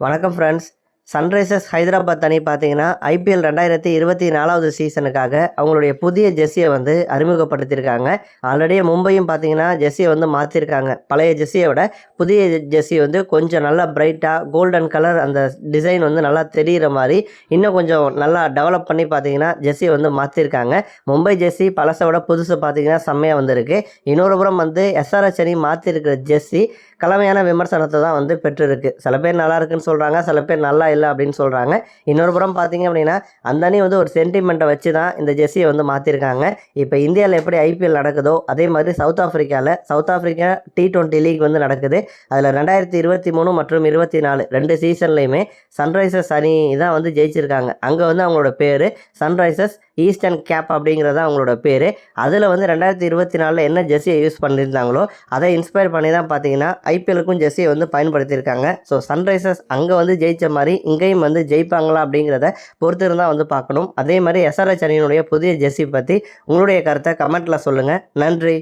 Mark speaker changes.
Speaker 1: வணக்கம் friends Sunrisers Hyderabad அணி பார்த்தீங்கன்னா ஐபிஎல் ரெண்டாயிரத்தி இருபத்தி நாலாவது சீசனுக்காக அவங்களுடைய புதிய ஜெஸ்ஸியை வந்து அறிமுகப்படுத்தியிருக்காங்க. ஆல்ரெடி மும்பையும் பார்த்தீங்கன்னா ஜெஸ்ஸியை வந்து மாற்றிருக்காங்க. பழைய ஜெஸ்ஸியை விட புதிய ஜெஸ்ஸி வந்து கொஞ்சம் நல்லா பிரைட்டாக கோல்டன் கலர் அந்த டிசைன் வந்து நல்லா தெரிகிற மாதிரி இன்னும் கொஞ்சம் நல்லா டெவலப் பண்ணி பார்த்தீங்கன்னா ஜெஸ்ஸியை வந்து மாற்றிருக்காங்க. மும்பை ஜெஸ்ஸி பழசை விட புதுசு பார்த்தீங்கன்னா செம்மையாக வந்திருக்கு. இன்னொரு புறம் வந்து எஸ்ஆர்எஸ் அணி மாற்றிருக்கிற ஜெஸ்ஸி கலமையான விமர்சனத்தை தான் வந்து பெற்றிருக்கு. சில பேர் நல்லா இருக்குன்னு சொல்கிறாங்க சில பேர் நல்லா இல்லை அப்படின்னு சொல்கிறாங்க இன்னொரு புறம் பார்த்தீங்க அப்படின்னா அந்த அணி வந்து ஒரு சென்டிமெண்ட்டை வச்சு தான் இந்த ஜெர்சியை வந்து மாற்றிருக்காங்க இப்போ இந்தியாவில் எப்படி ஐபிஎல் நடக்குதோ அதே மாதிரி South ஆஃப்ரிக்காவில் South Africa T twenty league வந்து நடக்குது. அதில் ரெண்டாயிரத்தி இருபத்தி மூணு மற்றும் இருபத்தி நாலு ரெண்டு சீசன்லேயுமே சன்ரைசர்ஸ் அணி தான் வந்து ஜெயிச்சிருக்காங்க. அங்கே வந்து அவங்களோட பேர் சன்ரைசர்ஸ் ஈஸ்டர்ன் கேப் அப்படிங்கிறது அவங்களோட பேர். அதில் வந்து ரெண்டாயிரத்தி இருபத்தி நாலில் என்ன ஜெர்சியை யூஸ் பண்ணியிருந்தாங்களோ அதை இன்ஸ்பயர் பண்ணி தான் பார்த்தீங்கன்னா ஐபிஎலுக்கும் ஜெர்சியை வந்து பயன்படுத்தியிருக்காங்க. ஸோ சன்ரைசர்ஸ் அங்கே வந்து ஜெயிச்ச மாதிரி இங்கேயும் வந்து ஜெயிப்பாங்களா அப்படிங்கிறத பொறுத்து இருந்தால் வந்து பார்க்கணும். அதே மாதிரி எஸ்ஆர்எச் அணியினுடைய புதிய ஜெர்சி பற்றி உங்களுடைய கருத்தை கமெண்ட்டில் சொல்லுங்கள் நன்றி.